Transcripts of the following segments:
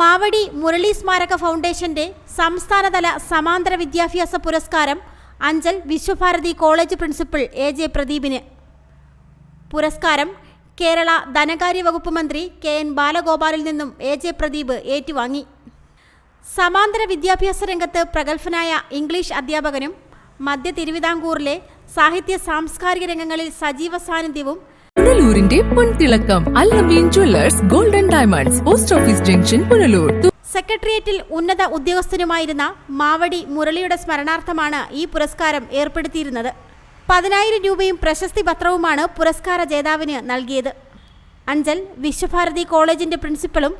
മാവടി മുരളി സ്മാരക ഫൗണ്ടേഷന്റെ സംസ്ഥാനതല സമാന്തര വിദ്യാഭ്യാസ പുരസ്കാരം Anchal Vishwabharati college principal A J പ്രദീപിന്. പുരസ്കാരം കേരള ധനകാര്യ വകുപ്പ് മന്ത്രി കെ എൻ ബാലഗോപാലിൽ നിന്നും എ ജെ പ്രദീപ് ഏറ്റുവാങ്ങി. സമാന്തര വിദ്യാഭ്യാസ രംഗത്ത് പ്രഗത്ഭനായ ഇംഗ്ലീഷ് അധ്യാപകനും മധ്യ തിരുവിതാംകൂറിലെ സാഹിത്യ സാംസ്കാരിക രംഗങ്ങളിൽ സജീവ സാന്നിധ്യവും പുനലൂരിന്റെ പൊൻതിളക്കം Allameen jewellers golden diamonds post office junction Punalur. സെക്രട്ടേറിയറ്റിൽ ഉന്നത ഉദ്യോഗസ്ഥനുമായിരുന്ന മാവടി മുരളിയുടെ സ്മരണാർത്ഥമാണ് ഈ പുരസ്കാരം ഏർപ്പെടുത്തിയിരുന്നത്. പതിനായിരം രൂപയും പ്രശസ്തി പത്രവുമാണ് പുരസ്കാര ജേതാവിന് നൽകിയത്. അഞ്ചൽ വിശ്വഭാരതി കോളേജിന്റെ പ്രിൻസിപ്പളും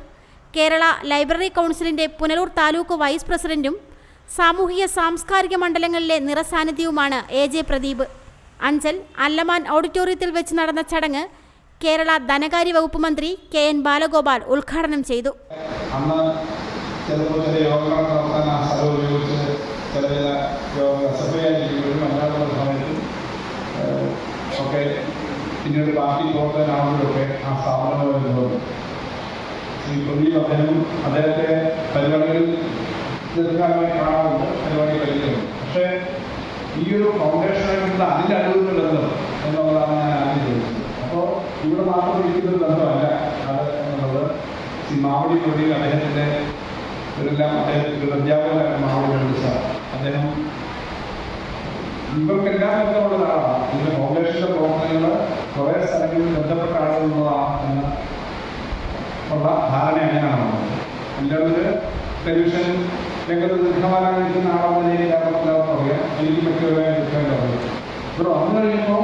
കേരള ലൈബ്രറി കൗൺസിലിന്റെ പുനലൂർ താലൂക്ക് വൈസ് പ്രസിഡന്റും സാമൂഹിക സാംസ്കാരിക മണ്ഡലങ്ങളിലെ നിറസാന്നിധ്യവുമാണ് എ ജെ പ്രദീപ്. അഞ്ചൽ അല്ലമാൻ ഓഡിറ്റോറിയത്തിൽ വെച്ച് നടന്ന ചടങ്ങ് കേരള ധനകാര്യ വകുപ്പ് മന്ത്രി കെ എൻ ബാലഗോപാൽ ഉദ്ഘാടനം ചെയ്തു. ഒക്കെ പാർട്ടി ആ സ്ഥാപനങ്ങൾ വരുന്നത്. ശ്രീ പ്രദീപ് അദ്ദേഹം അദ്ദേഹത്തെ പരിപാടികളിൽ ദീർഘകാലമായി കാണാറുണ്ട് പരിപാടി പരിചയമുണ്ട് പക്ഷേ ഈ ഒരു ഫൗണ്ടേഷനായിട്ടുള്ള അതിന്റെ അനുഭവത്തിൽ ബന്ധം എന്നുള്ളതാണ് ഞാൻ ആദ്യം ചോദിച്ചത്. അപ്പോൾ ഇവിടെ മാത്രം ഇരിക്കുന്ന ബന്ധമല്ല. അത് എന്നുള്ളത് ശ്രീ മാവടി പ്രതി അദ്ദേഹത്തിന്റെ ഇതെല്ലാം അദ്ദേഹത്തിന്റെ അധ്യാപകനായിട്ട് അധ്യാപകനായ മാവടി വിളിച്ച അദ്ദേഹം ഇവർക്കെല്ലാം ബന്ധമുള്ള ഒരാളാണ്. ഇതിന്റെ ഫൗണ്ടേഷന്റെ പ്രവർത്തനങ്ങൾ കുറേ സ്ഥലങ്ങളിൽ ബന്ധപ്പെട്ട ആളുകളാണ് എന്ന് ഉള്ള ധാരണ എങ്ങനെയാണ് എല്ലാവരും ടെലിവിഷൻ രംഗത്ത് ദീർഘകാലം നിൽക്കുന്ന ആളെന്ന നിലയിൽ അറിയാം എനിക്ക് മറ്റുള്ളവരെ എടുക്കേണ്ട അറിയാം ഇവിടെ വന്നു കഴിയുമ്പോൾ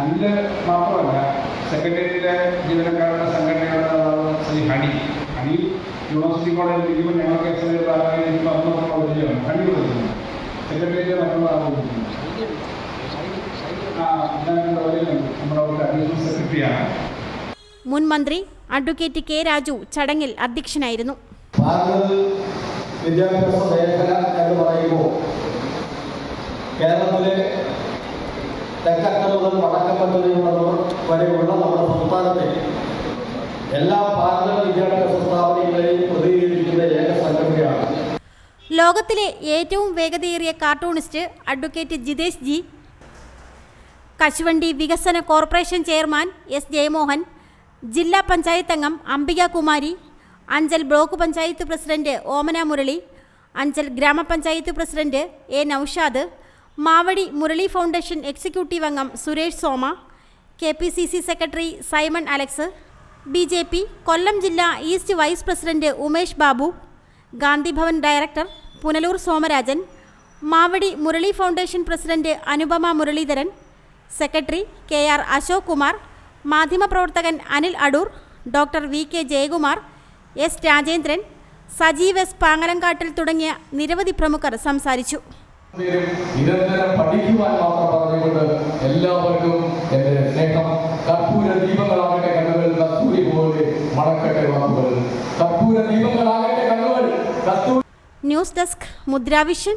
അല്ല മാത്രമല്ല സെക്രട്ടേറിയറ്റിലെ ജീവനക്കാരുടെ സംഘടനയുടെ നേതാവ് ശ്രീ ഹണി. ഹണി യൂണിവേഴ്സിറ്റി കോളേജിൽ ഇരിക്കുമ്പോൾ ഞങ്ങൾക്ക് എസ് ഐ താരം എനിക്ക് അന്നൊക്കെ പരിചയമാണ് ഹണി വിളിക്കുന്നു സെക്രട്ടേറിയറ്റിലെ മറ്റുള്ള ആൾ ആ ഞാൻ നമ്മുടെ ഒരു അഡീഷണൽ സെക്രട്ടറിയാണ് മുൻ മന്ത്രി അഡ്വക്കേറ്റ് കെ രാജു ചടങ്ങിൽ അധ്യക്ഷനായിരുന്നു. വിദ്യാഭ്യാസ മേഖല എന്ന് പറയുമ്പോൾ കേരളത്തിലെ തെക്കറ്റം മുതൽ വടക്കപ്പറ്റ വരെയുള്ള നമ്മുടെ സംസ്ഥാനത്തെ എല്ലാ ഭാരത വിദ്യാഭ്യാസ സ്ഥാപനങ്ങളെയും പ്രതിനിധീകരിക്കുന്ന ഏക സംഘടനയാണ്. ലോകത്തിലെ ഏറ്റവും വേഗതയേറിയ കാർട്ടൂണിസ്റ്റ് അഡ്വക്കേറ്റ് ജിതേഷ് ജി കശുവണ്ടി വികസന കോർപ്പറേഷൻ ചെയർമാൻ എസ് ജയമോഹൻ ജില്ലാ പഞ്ചായത്ത് അംഗം അംബിക കുമാരി അഞ്ചൽ ബ്ലോക്ക് പഞ്ചായത്ത് പ്രസിഡന്റ് ഓമന മുരളി അഞ്ചൽ ഗ്രാമപഞ്ചായത്ത് president A Noushad Mavadi Murali foundation executive അംഗം Suresh Soma K P C C secretary Simon Alex B J P Kollam ജില്ലാ east vice president Umesh Babu Gandhibhavan director Punalur Somarajan Mavadi Murali foundation president Anupama Muraleedharan secretary K R Ashok Kumar മാധ്യമപ്രവർത്തകൻ Anil Adoor doctor V K Jayakumar S Rajendran Sajeev S Pangalankattil തുടങ്ങിയ നിരവധി പ്രമുഖർ സംസാരിച്ചു. നിരന്തരം പഠിക്കുവാൻ മാത്രം പറഞ്ഞുകൊണ്ട് എല്ലാവർക്കും എന്റെ സ്നേഹം. കർപ്പൂര ദീപങ്ങളാകട്ടെ കണ്ണുകൾ കസ്തൂരി പോലെ മണക്കട്ടെ വാക്കുകൾ കർപ്പൂര ദീപങ്ങളാകട്ടെ കണ്ണുകൾ കസ്തൂരി ന്യൂസ് ഡെസ്ക് മുദ്രാവിഷൻ.